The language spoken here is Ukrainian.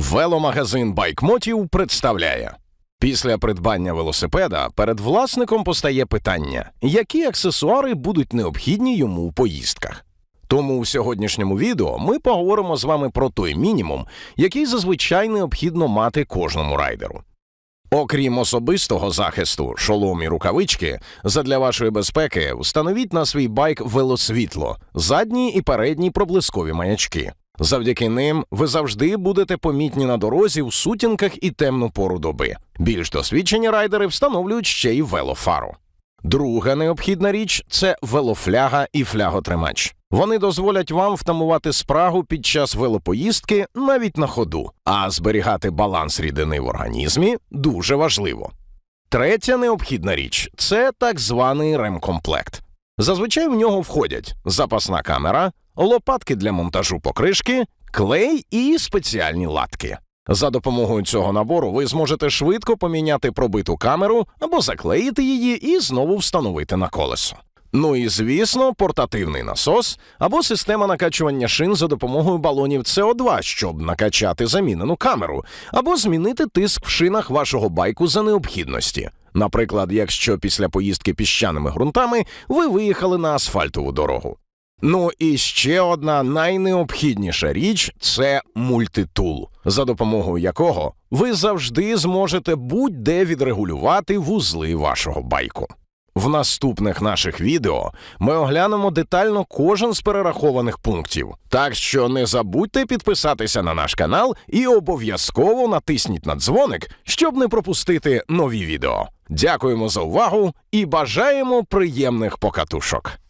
Веломагазин Байкмотів представляє. Після придбання велосипеда перед власником постає питання, які аксесуари будуть необхідні йому у поїздках. Тому в сьогоднішньому відео ми поговоримо з вами про той мінімум, який зазвичай необхідно мати кожному райдеру. Окрім особистого захисту, шолом і рукавички, задля вашої безпеки встановіть на свій байк велосвітло, задні і передні проблискові маячки. Завдяки ним ви завжди будете помітні на дорозі в сутінках і темну пору доби. Більш досвідчені райдери встановлюють ще й велофару. Друга необхідна річ це велофляга і фляготримач. Вони дозволять вам втамувати спрагу під час велопоїздки навіть на ходу, а зберігати баланс рідини в організмі дуже важливо. Третя необхідна річ це так званий ремкомплект. Зазвичай в нього входять запасна камера, лопатки для монтажу покришки, клей і спеціальні латки. За допомогою цього набору ви зможете швидко поміняти пробиту камеру або заклеїти її і знову встановити на колесо. Ну і звісно, портативний насос або система накачування шин за допомогою балонів СО2, щоб накачати замінену камеру, або змінити тиск в шинах вашого байку за необхідності. Наприклад, якщо після поїздки піщаними ґрунтами ви виїхали на асфальтову дорогу. Ну і ще одна найнеобхідніша річ це мультитул, за допомогою якого ви завжди зможете будь-де відрегулювати вузли вашого байку. В наступних наших відео ми оглянемо детально кожен з перерахованих пунктів. Так що не забудьте підписатися на наш канал і обов'язково натисніть на дзвоник, щоб не пропустити нові відео. Дякуємо за увагу і бажаємо приємних покатушок!